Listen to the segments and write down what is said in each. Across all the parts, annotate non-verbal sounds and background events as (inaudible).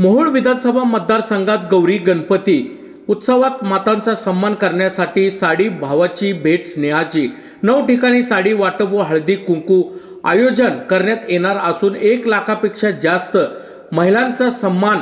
मोहोळ विधानसभा मतदारसंघात गौरी गणपती उत्सवात मातांचा सन्मान करण्यासाठी साडी भावाची भेट स्नेहाची. नऊ ठिकाणी साडी वाटप व हळदी कुंकू आयोजन करण्यात येणार असून एक लाखापेक्षा जास्त महिलांचा सन्मान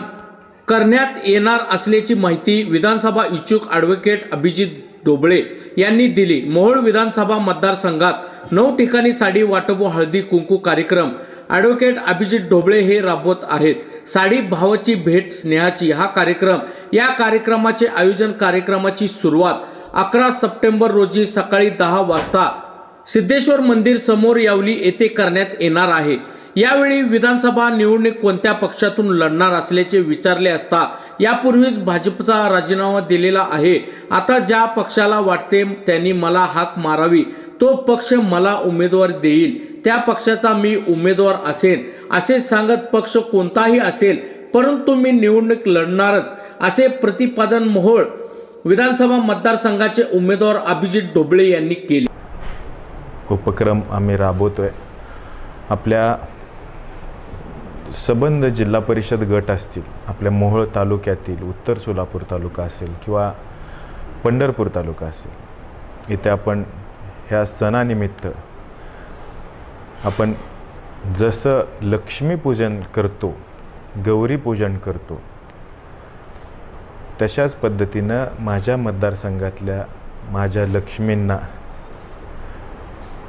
करण्यात येणार असल्याची माहिती विधानसभा इच्छुक ॲडव्होकेट अभिजित डोबळे यांनी दिली. मोहोळ विधानसभा मतदारसंघात नऊ ठिकाणी साडी वाटप व हळदी कुंकू कार्यक्रम. ॲडव्होकेट अभिजित ढोबळे हे राबवत आहेत. साडी भावाची भेट स्नेहाची हा कार्यक्रम. या कार्यक्रमाचे आयोजन कार्यक्रमाची सुरुवात अकरा सप्टेंबर रोजी सकाळी दहा वाजता सिद्धेश्वर मंदिर समोर यावली येथे करण्यात येणार आहे. यावेळी विधानसभा निवडणूक कोणत्या पक्षातून लढणार असल्याचे विचारले असता यापूर्वीच भाजपचा राजीनामा दिलेला आहे. आता ज्या पक्षाला वाटते त्यांनी मला हाक मारावी तो पक्ष मला उमेदवार देईल त्या पक्षाचा मी उमेदवार असेन असे सांगत पक्ष कोणताही असेल परंतु मी निवडणूक लढणारच असे प्रतिपादन मोहोळ विधानसभा मतदारसंघाचे उमेदवार अभिजित ढोबळे यांनी केले. उपक्रम आम्ही राबवतोय. आपल्या सबंध जिल्हा परिषद गट असतील आपल्या मोहोळ तालुक्यातील उत्तर सोलापूर तालुका असेल किंवा पंढरपूर तालुका असेल इथे आपण ह्या सणानिमित्त आपण जसं लक्ष्मीपूजन करतो गौरीपूजन करतो तशाच पद्धतीनं माझ्या मतदारसंघातल्या माझ्या लक्ष्मींना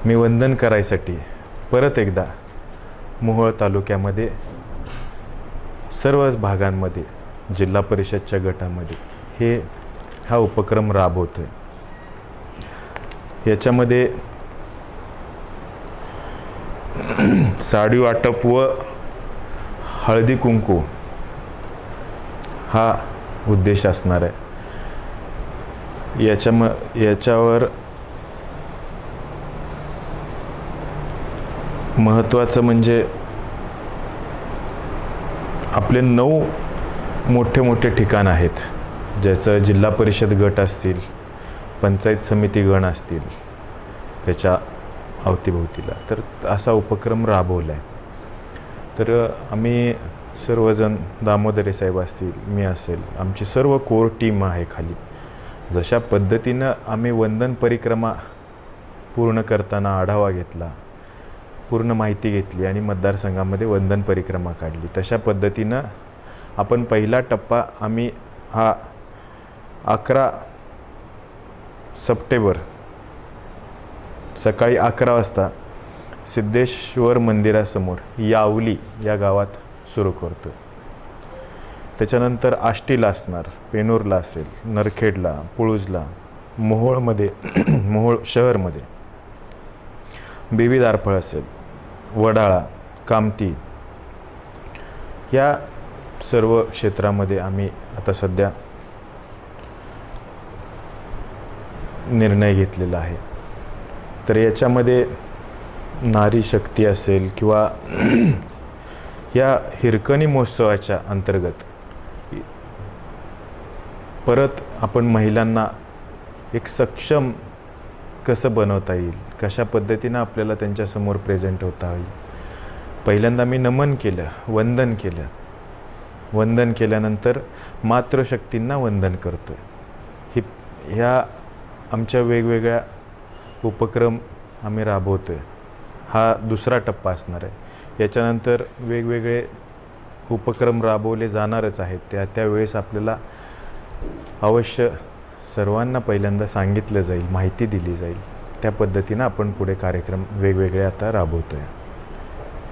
मी वंदन करायसाठी परत एकदा मोहोळ तालुक्यामध्ये सर्वच भागांमध्ये जिल्हा परिषदच्या गटामध्ये हे हा उपक्रम राबवतो आहे याच्यामध्ये साडी वाटप व हळदी कुंकू हा उद्देश असणार आहे. याच्या म याच्यावर महत्त्वाचं म्हणजे आपले नऊ मोठे मोठे ठिकाण आहेत. ज्याचं जिल्हा परिषद गट असतील पंचायत समिती गण असतील त्याच्या अवतीभोवतीला. तर असा उपक्रम राबवला आहे तर आम्ही सर्वजण दामोदरे साहेब असतील मी असेल आमची सर्व कोर टीम आहे खाली. जशा पद्धतीनं आम्ही वंदन परिक्रमा पूर्ण करताना आढावा घेतला पूर्ण माहिती घेतली आणि मतदारसंघामध्ये वंदन परिक्रमा काढली. तशा पद्धतीनं आपण पहिला टप्पा आम्ही हा अकरा सप्टेंबर सकाळी अकरा वाजता सिद्धेश्वर मंदिरासमोर यावली या गावात सुरू करतो त्याच्यानंतर आष्टीला असणार पेनूरला असेल नरखेडला पुळूजला मोहोळमध्ये मोहोळ शहरमध्ये. बेबी दारफळ असेल. वडाळा कामती या सर्व क्षेत्रामध्ये आम्ही आता सध्या निर्णय घेतलेला आहे. तर याच्यामध्ये नारी शक्ती असेल किंवा (clears throat) या हिरकणी महोत्सवाच्या अंतर्गत परत आपण महिलांना एक सक्षम कसं बनवता येईल? कशा पद्धतीनं आपल्याला त्यांच्यासमोर प्रेझेंट होता येईल? पहिल्यांदा मी नमन केलं वंदन केलं. वंदन केल्यानंतर मातृशक्तींना वंदन करतो ही ह्या आमच्या वेगवेगळ्या उपक्रम आम्ही राबवतो आहे हा दुसरा टप्पा असणार आहे. याच्यानंतर वेगवेगळे उपक्रम राबवले जाणारच आहेत. त्या त्यावेळेस आपल्याला अवश्य सर्वांना पहिल्यांदा सांगितलं जाईल माहिती दिली जाईल. त्या पद्धतीनं आपण पुढे कार्यक्रम वेगवेगळे आता राबवतो आहे